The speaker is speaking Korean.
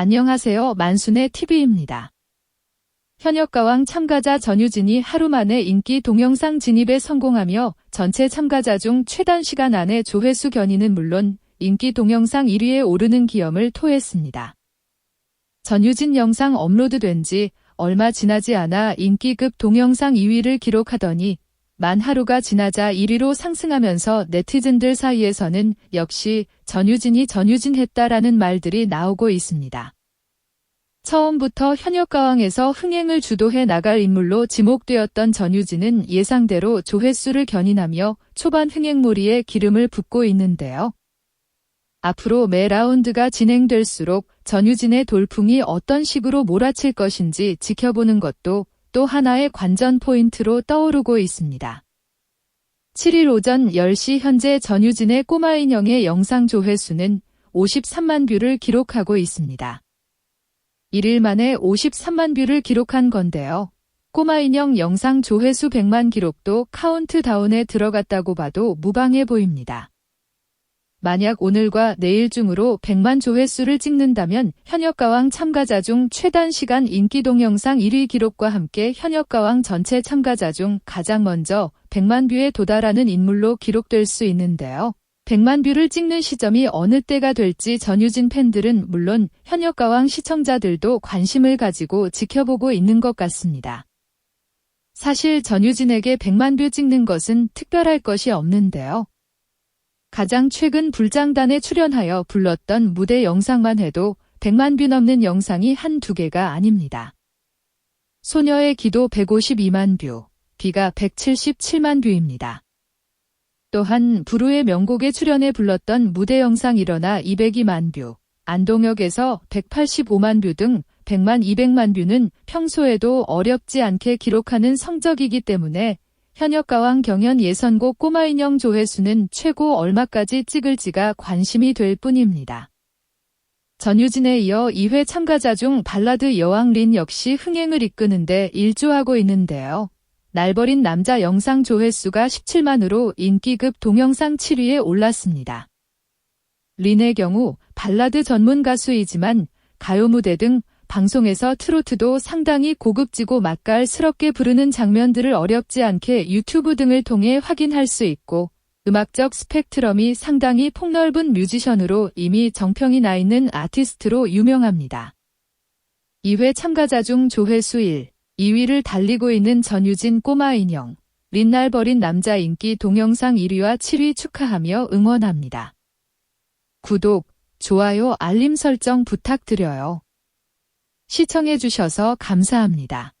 안녕하세요. 만순의 TV입니다. 현역가왕 참가자 전유진이 하루 만에 인기 동영상 진입에 성공하며 전체 참가자 중 최단 시간 안에 조회수 견인은 물론 인기 동영상 1위에 오르는 기염을 토했습니다. 전유진 영상 업로드된 지 얼마 지나지 않아 인기급 동영상 2위를 기록하더니 만 하루가 지나자 1위로 상승하면서 네티즌들 사이에서는 역시 전유진이 전유진 했다라는 말들이 나오고 있습니다. 처음부터 현역 가왕에서 흥행을 주도해 나갈 인물로 지목되었던 전유진은 예상대로 조회수를 견인하며 초반 흥행몰이에 기름을 붓고 있는데요. 앞으로 매 라운드가 진행될수록 전유진의 돌풍이 어떤 식으로 몰아칠 것인지 지켜보는 것도 또 하나의 관전 포인트로 떠오르고 있습니다. 7일 오전 10시 현재 전유진의 꼬마 인형의 영상 조회수는 53만 뷰를 기록하고 있습니다. 1일 만에 53만 뷰를 기록한 건데요. 꼬마 인형 영상 조회수 100만 기록도 카운트다운에 들어갔다고 봐도 무방해 보입니다. 만약 오늘과 내일 중으로 100만 조회수를 찍는다면 현역가왕 참가자 중 최단 시간 인기 동영상 1위 기록과 함께 현역가왕 전체 참가자 중 가장 먼저 100만 뷰에 도달하는 인물로 기록될 수 있는데요. 100만 뷰를 찍는 시점이 어느 때가 될지 전유진 팬들은 물론 현역가왕 시청자들도 관심을 가지고 지켜보고 있는 것 같습니다. 사실 전유진에게 100만 뷰 찍는 것은 특별할 것이 없는데요. 가장 최근 불장단에 출연하여 불렀던 무대 영상만 해도 100만 뷰 넘는 영상이 한두 개가 아닙니다. 소녀의 기도 152만 뷰, 비가 177만 뷰입니다. 또한 부르의 명곡에 출연해 불렀던 무대 영상 일어나 202만 뷰, 안동역에서 185만 뷰 등 100만 200만 뷰는 평소에도 어렵지 않게 기록하는 성적이기 때문에 현역 가왕 경연 예선곡 꼬마 인형 조회수는 최고 얼마까지 찍을지가 관심이 될 뿐입니다. 전유진에 이어 2회 참가자 중 발라드 여왕 린 역시 흥행을 이끄는데 일조하고 있는데요. 날버린 남자 영상 조회수가 17만으로 인기급 동영상 7위에 올랐습니다. 린의 경우 발라드 전문 가수이지만 가요 무대 등 방송에서 트로트도 상당히 고급지고 맛깔스럽게 부르는 장면들을 어렵지 않게 유튜브 등을 통해 확인할 수 있고 음악적 스펙트럼이 상당히 폭넓은 뮤지션으로 이미 정평이 나 있는 아티스트로 유명합니다. 2회 참가자 중 조회수 1, 2위를 달리고 있는 전유진 꼬마 인형, 린날 버린 남자 인기 동영상 1위와 7위 축하하며 응원합니다. 구독, 좋아요, 알림 설정 부탁드려요. 시청해주셔서 감사합니다.